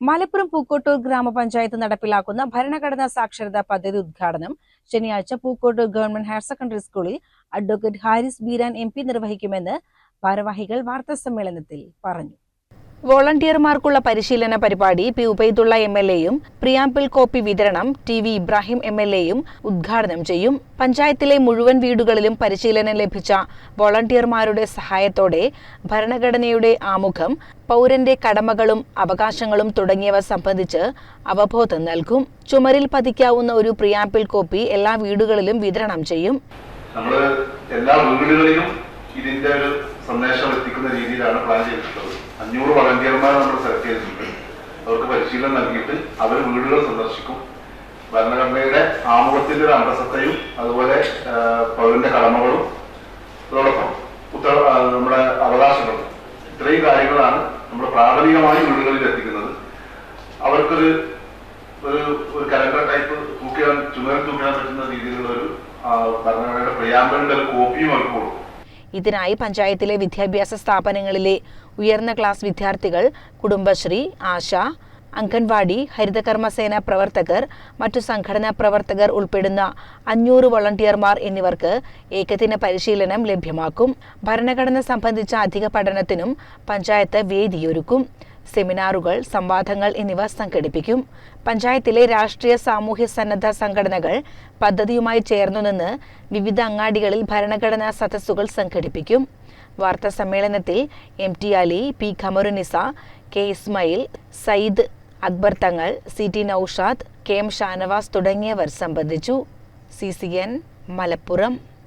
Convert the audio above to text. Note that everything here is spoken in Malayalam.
മലപ്പുറം പൂക്കോട്ടൂർ ഗ്രാമപഞ്ചായത്ത് നടപ്പിലാക്കുന്ന ഭരണഘടനാ സാക്ഷരതാ പദ്ധതി ഉദ്ഘാടനം ശനിയാഴ്ച പൂക്കോട്ടൂർ ഗവൺമെന്റ് ഹയർ സെക്കൻഡറി സ്കൂളിൽ അഡ്വക്കേറ്റ് ഹാരിസ് ബീരാൻ എം നിർവഹിക്കുമെന്ന് ഭാരവാഹികൾ വാർത്താസമ്മേളനത്തിൽ പറഞ്ഞു. വോളണ്ടിയർമാർക്കുള്ള പരിശീലന പരിപാടി പി ഉബൈദുള്ള എം എൽ എയും പ്രിയാമ്പിൾ കോപ്പി വിതരണം T V Ibrahim M L എയും ഉദ്ഘാടനം ചെയ്യും. പഞ്ചായത്തിലെ മുഴുവൻ വീടുകളിലും പരിശീലനം ലഭിച്ച വോളണ്ടിയർമാരുടെ സഹായത്തോടെ ഭരണഘടനയുടെ ആമുഖം പൗരന്റെ കടമകളും അവകാശങ്ങളും തുടങ്ങിയവ സംബന്ധിച്ച് അവബോധം നൽകും. ചുമരിൽ പതിക്കാവുന്ന ഒരു പ്രിയാമ്പിൾ കോപ്പി എല്ലാ വീടുകളിലും വിതരണം ചെയ്യും. നമ്മൾ എല്ലാ വീടുകളിലും ഇതിന്റെ ഒരു സന്ദേശം എത്തിക്കുന്ന രീതിയിലാണ് പ്ലാൻ ചെയ്തിട്ടുള്ളത്. അഞ്ഞൂറ് വളണ്ടിയർമാർ നമ്മൾ സെലക്ട് ചെയ്തിട്ടുണ്ട്. അവർക്ക് പരിശീലനം നൽകിയിട്ട് അവർ വീടുകൾ സന്ദർശിക്കും. ഭരണഘടനയുടെ ആമുഖത്തിന്റെ ഒരു അന്തസത്തയും അതുപോലെ പൗരന്റെ കടമകളും അതോടൊപ്പം ഉത്തര നമ്മുടെ അവകാശങ്ങളും. ഇത്രയും കാര്യങ്ങളാണ് നമ്മൾ പ്രാഥമികമായി വീടുകളിൽ എത്തിക്കുന്നത്. അവർക്കൊരു ഒരു ഒരു കലണ്ടർ ടൈപ്പ് തൂക്കിയാൻ ചുമരം തൂക്കിയാൻ പറ്റുന്ന രീതിയിലുള്ള ഒരു ഭരണഘടനയുടെ പ്രിയാമ്പലിന്റെ ഒരു കോപ്പിയും അവർക്ക് കൊടുക്കും. ഇതിനായി പഞ്ചായത്തിലെ വിദ്യാഭ്യാസ സ്ഥാപനങ്ങളിലെ ഉയർന്ന ക്ലാസ് വിദ്യാർത്ഥികൾ കുടുംബശ്രീ ആശ അംഗൻവാടി ഹരിതകർമ്മസേന പ്രവർത്തകർ മറ്റു സംഘടനാ പ്രവർത്തകർ ഉൾപ്പെടുന്ന അഞ്ഞൂറ് വോളണ്ടിയർമാർ എന്നിവർക്ക് ഏകദിന പരിശീലനം ലഭ്യമാക്കും. ഭരണഘടന സംബന്ധിച്ച അധിക പഠനത്തിനും പഞ്ചായത്ത് വേദിയൊരുക്കും. സെമിനാറുകൾ സംവാദങ്ങൾ എന്നിവ സംഘടിപ്പിക്കും. പഞ്ചായത്തിലെ രാഷ്ട്രീയ സാമൂഹ്യ സന്നദ്ധ സംഘടനകൾ പദ്ധതിയുമായി ചേർന്നു നിന്ന് വിവിധ അങ്ങാടികളിൽ ഭരണഘടനാ സദസ്സുകൾ സംഘടിപ്പിക്കും. വാർത്താ സമ്മേളനത്തിൽ M T Ali P Khamarunnisa K Ismail Sayyid Akbar Thangal C T Noushad K M Shanavas തുടങ്ങിയവർ സംബന്ധിച്ചു. C C N Malappuram.